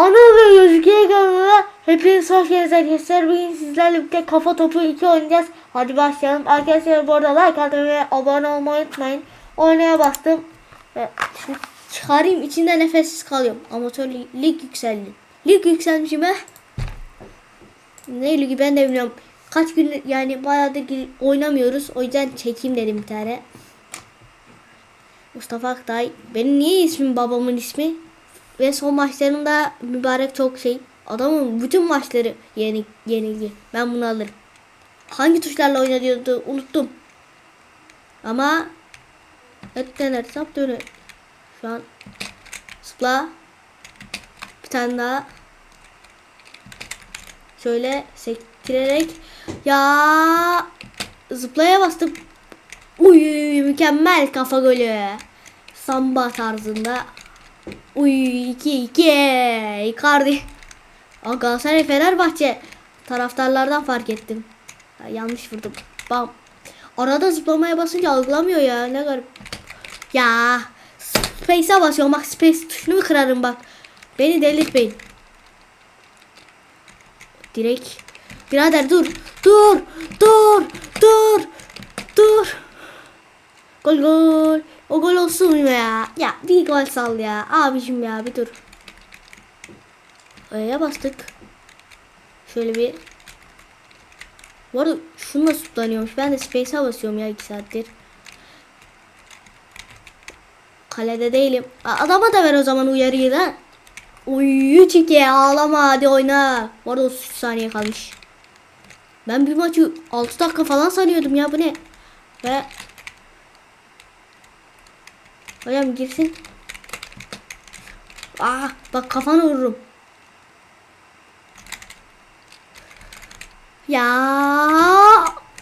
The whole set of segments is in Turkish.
Anıl ve Özge'ye kanalına hepiniz hoş geldiniz arkadaşlar. Bugün sizlerle birlikte kafa topu 2 oynayacağız. Hadi başlayalım. Arkadaşlar bu arada like atmayı ve abone olmayı unutmayın. Oynaya bastım. Şimdi çıkarayım içinde nefessiz kalıyorum. Amatör lig, lig yükseldi. Lig yükselmişim he. Ne ligi ben de bilmiyorum. Kaç gün yani bayağıdır oynamıyoruz. O yüzden çekeyim dedim bir tane. Mustafa Aktay. Benim niye ismim babamın ismi? Ve son maçlarında mübarek çok şey. Adamın bütün maçları yeni, yenilgi. Ben bunu alırım. Hangi tuşlarla oynanıyordu unuttum. Ama et sap döner. Şu an zıpla. Bir tane daha. Şöyle sektirerek. Ya zıplaya bastım. Uy mükemmel kafa golü. Samba tarzında. Uy 2 2 Icardi. Aa, Galatasaray Fenerbahçe taraftarlardan fark ettim. Ha, yanlış vurdum. Bam. Arada zıplamaya basınca algılamıyor ya. Ne garip. Ya. Space'e basıyorum. Bak space tuşunu kırarım bak. Beni delirtmeyin. Direkt. Birader dur. Dur. Dur. Dur. Dur. Gol gol. O gol olsun ya? Ya bir gol sal ya. Abicim ya bir dur. Öyle bastık. Şöyle bir. Bu arada şununla zıplanıyormuş. Ben de space'e basıyorum ya 2 saattir. Kalede değilim. Adama da ver o zaman uyarıyı da. Uy çike ağlama hadi oyna. Bu arada 33 saniye kalmış. Ben bir maçı 6 dakika falan sanıyordum ya bu ne? Ve Hocam girsin. Aa bak kafana vururum. Ya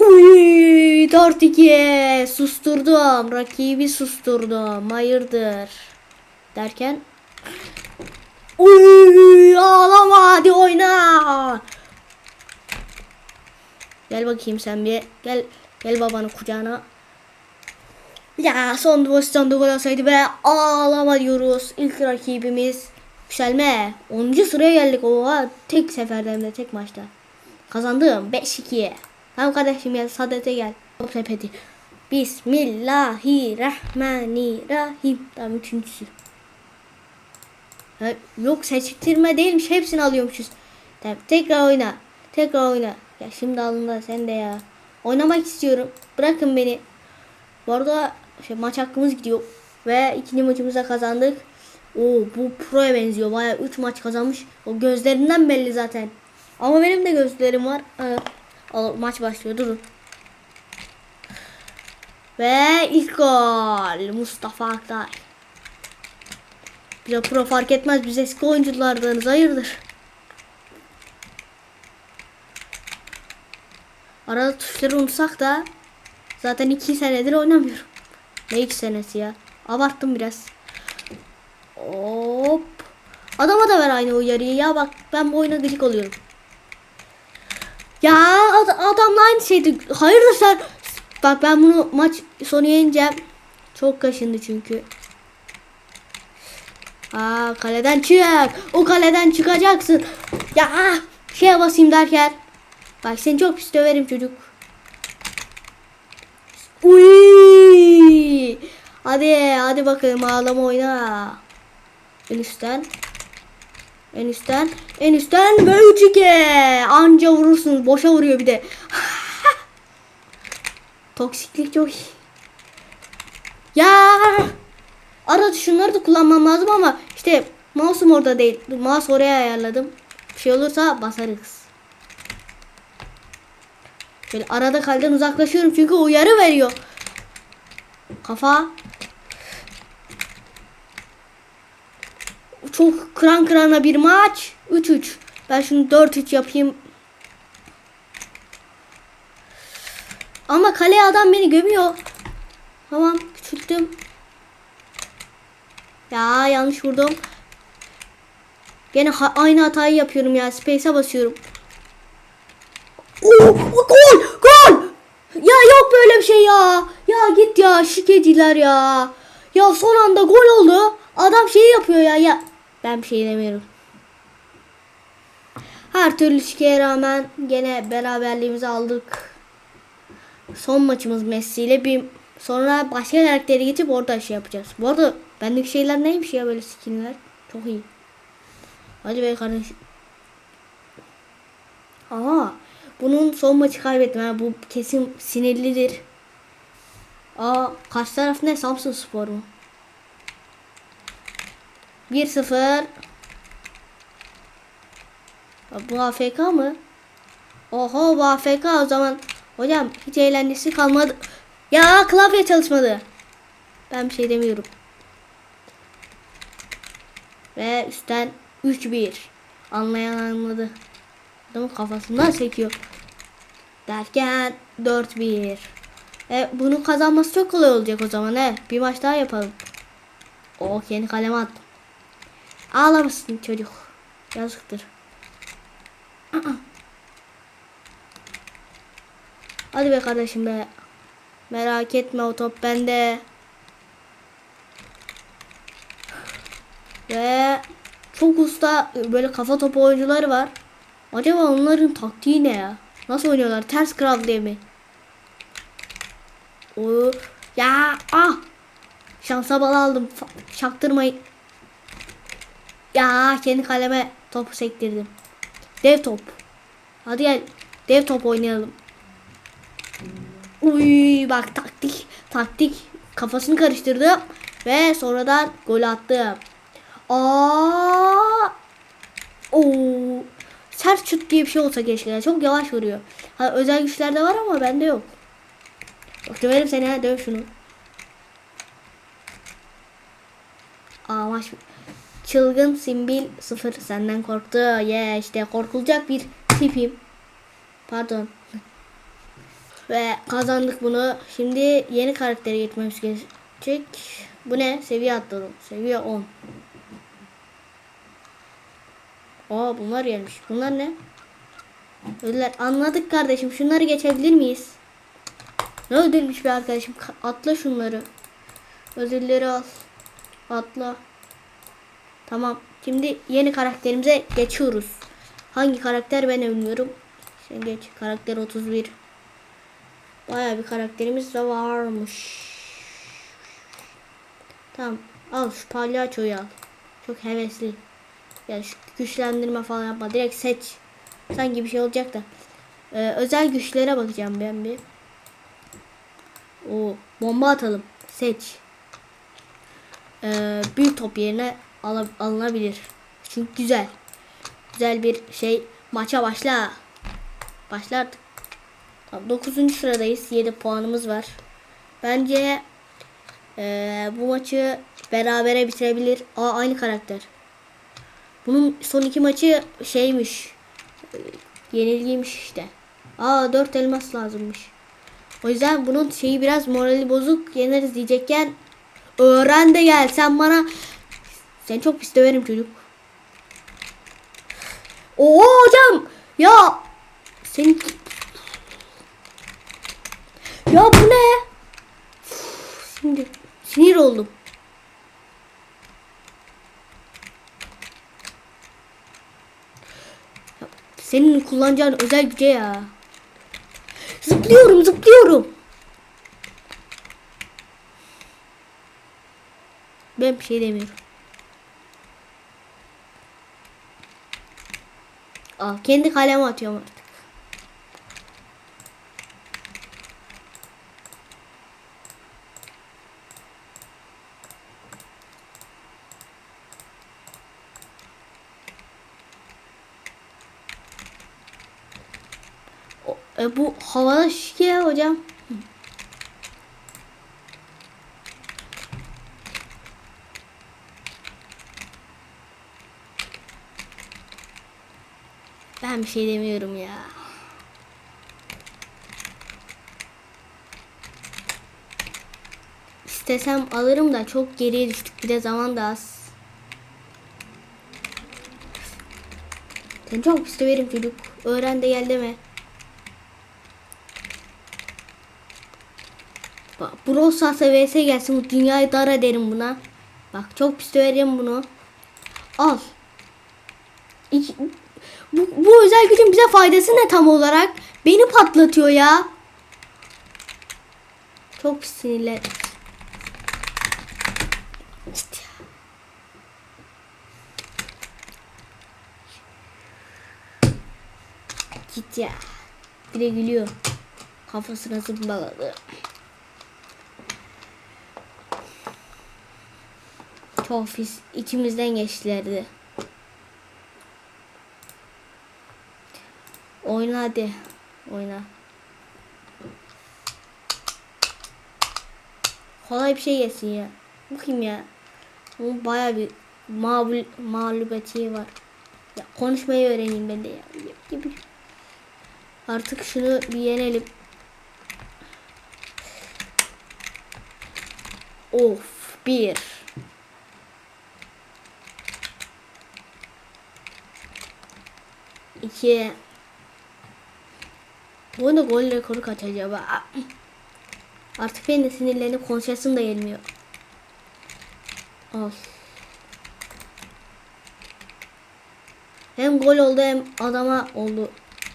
Uy 4-2 susturdum. Rakibi susturdum. Hayırdır? Derken Uy ağlama hadi oyna. Gel bakayım sen bir. Gel gel babanın kucağına. Ya son pozisyonda gol olsaydı be ağlama diyoruz. İlk rakibimiz yükselme. 10. sıraya geldik. Oha tek seferde hem de tek maçta. Kazandım 5-2. Tamam kardeşim ya sadete gel. Top sepeti. Bismillahirrahmanirrahim. Tamam üçüncüsü. Ha, yok seçtirme değilmiş. Hepsini alıyormuşuz. Tamam tekrar oyna. Tekrar oyna. Ya şimdi alında sen de ya. Oynamak istiyorum. Bırakın beni. Bu arada şey, maç hakkımız gidiyor. Ve ikinci maçımıza kazandık. Oo bu pro'ya benziyor. Baya 3 maç kazanmış. O gözlerinden belli zaten. Ama benim de gözlerim var. Ee, maç başlıyor. Durun. Ve ilk gol. Mustafa Aktay. Bize pro fark etmez. Biz eski oyunculardanız. Hayırdır? Arada tuşları unutsak da zaten iki senedir oynamıyorum. Ne iki senesi ya? Abarttım biraz. Hop. Adama da ver aynı uyarıyı ya bak ben bu oyuna gıcık oluyorum. Ya ad- adamla aynı şeydi. Hayırdır sen? Bak ben bunu maç sonu yeneceğim. Çok kaşındı çünkü. Aa kaleden çık. O kaleden çıkacaksın. Ya şeye basayım derken. Bak seni çok pis döverim çocuk. Uy! Hadi hadi bakalım ağlama. En üstten. En üstten. En üstten ve 3-2. Anca vurursunuz. Boşa vuruyor bir de. Toksiklik çok. Ya! Arada şunları da kullanmam lazım ama işte mouse'um orada değil. Mouse oraya ayarladım. Bir şey olursa basarız. Şöyle arada kaleden uzaklaşıyorum çünkü uyarı veriyor. Kafa. Çok kıran kırana bir maç. 3-3. Ben şunu 4-3 yapayım. Ama kaleye adam beni gömüyor. Tamam küçülttüm. Ya yanlış vurdum. Gene aynı hatayı yapıyorum ya. Space'e basıyorum. Gol! Gol! Ya yok böyle bir şey ya. Ya git ya şikeciler ya. Ya son anda gol oldu. Adam şey yapıyor ya ya. Ben bir şey demiyorum. Her türlü şikeye rağmen gene beraberliğimizi aldık. Son maçımız Messi ile bir sonra başka karaktere geçip orada şey yapacağız. Bu arada bendeki şeyler neymiş ya böyle skinler? Çok iyi. Hadi be kardeşim. Aa, bunun son maçı kaybettim. Ha, bu kesin sinirlidir. Aa, karşı taraf ne? Samsun Spor mu? 1-0. Ya Bu AFK mı? Oho bu AFK o zaman. Hocam hiç eğlencesi kalmadı. Ya klavye çalışmadı. Ben bir şey demiyorum. Ve üstten 3-1. Anlayan anladı. Adamın kafasından sekiyor. Derken 4-1. E, bunu kazanması çok kolay olacak o zaman he. Bir maç daha yapalım. O kendi kaleme attım. Ağlamışsın çocuk. Yazıktır. Hadi be kardeşim be. Merak etme o top bende. Ve çok usta böyle kafa topu oyuncuları var. Acaba onların taktiği ne ya? Nasıl oynuyorlar? Ters kral diye mi? O ya ah şansa bal aldım. Çaktırmayın. Ya kendi kaleme topu sektirdim. Dev top. Hadi gel. Dev top oynayalım. Uy bak taktik taktik kafasını karıştırdım ve sonradan gol attım. Aa! Oo! Sert şut diye bir şey olsa keşke. ya. Çok yavaş vuruyor. Ha, özel güçlerde var ama bende yok. Bak döverim seni ha döv şunu. Aa maç Çılgın Simbil 0 senden korktu. Ye yeah, işte korkulacak bir tipim. Pardon. Ve kazandık bunu. Şimdi yeni karaktere geçmemiz gerekecek. Bu ne? Seviye atladım. Seviye 10. Aa bunlar gelmiş. Bunlar ne? Ödüller. Anladık kardeşim. Şunları geçebilir miyiz? Ne ödülmüş bir arkadaşım? Ka- Atla şunları. Ödülleri al. Atla. Tamam. Şimdi yeni karakterimize geçiyoruz. Hangi karakter ben bilmiyorum. Sen geç. Karakter 31. Baya bir karakterimiz de varmış. Tamam. Al şu palyaçoyu al. Çok hevesli. Ya şu güçlendirme falan yapma. Direkt seç. Sanki bir şey olacak da. Ee, özel güçlere bakacağım ben bir. O bomba atalım. Seç. Ee, büyük top yerine al alınabilir. Çünkü güzel. Güzel bir şey. Maça başla. Başla artık. Tamam, 9. sıradayız. 7 puanımız var. Bence ee, bu maçı berabere bitirebilir. Aa aynı karakter. Bunun son iki maçı şeymiş. Yenilgiymiş işte. Aa 4 elmas lazımmış. O yüzden bunun şeyi biraz morali bozuk. Yeneriz diyecekken öğren de gel. Sen bana sen çok pis döverim çocuk. Oo hocam. Ya senin ya bu ne? Şimdi sinir oldum. Senin kullanacağın özel güce ya. Zıplıyorum zıplıyorum. Ben bir şey demiyorum. Aa, kendi kaleme atıyorum artık. O- E, bu havada şike hocam. Ben bir şey demiyorum ya. İstesem alırım da çok geriye düştük. Bir de zaman da az. Sen çok pis döverim çocuk. Öğren de gel deme. Bak Brawl Stars'a vs gelsin bu dünyayı dar ederim buna. Bak çok pis döverim bunu. Al. İki- bu, bu özel gücün bize faydası ne tam olarak? Beni patlatıyor ya. Çok sinirler. Git ya. Bir de gülüyor. Kafasına zımbaladı. Çok pis. İçimizden geçtilerdi. Oyna hadi. Oyna. Kolay bir şey yesin ya. Bakayım ya. Onun baya bir mağlul, mağlubiyeti var. Ya konuşmayı öğreneyim ben de ya. Artık şunu bir yenelim. Of bir. İki. Bu oyunda gol rekoru kaç acaba? Artık benim de sinirlenip konuşasım da gelmiyor. Al. Hem gol oldu hem adama oldu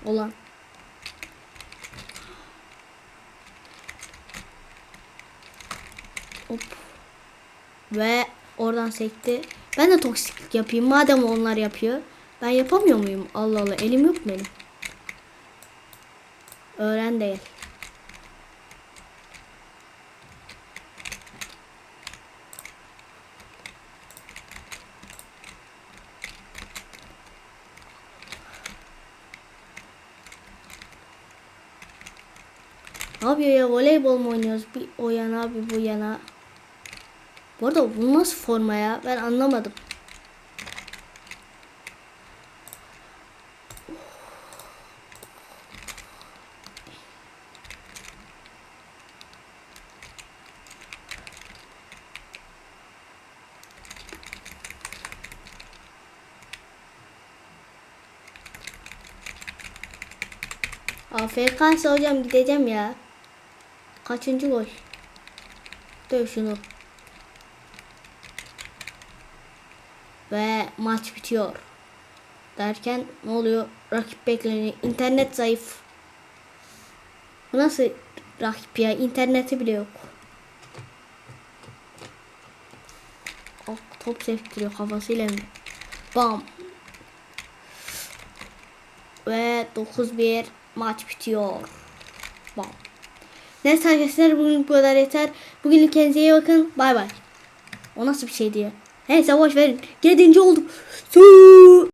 olan. Hop. Ve oradan sekti. Ben de toksiklik yapayım. Madem onlar yapıyor. Ben yapamıyor muyum? Allah Allah. Elim yok benim? Öğren değil. Ne yapıyor ya? Voleybol mu oynuyoruz? Bir o yana bir bu yana. Bu arada bu nasıl forma ya? Ben anlamadım. AFK ise hocam gideceğim ya. Kaçıncı gol? Döv şunu. Ve maç bitiyor. Derken ne oluyor? Rakip bekleniyor. İnternet zayıf. Bu nasıl rakip ya? İnterneti bile yok. Oh, top sektiriyor kafasıyla mı? Bam. Ve 9-1 maç bitiyor. Bam. Neyse arkadaşlar bugün bu kadar yeter. Bugünlük kendinize iyi bakın. Bay bay. O nasıl bir şeydi ya? Neyse boş verin. Yedinci olduk. Su.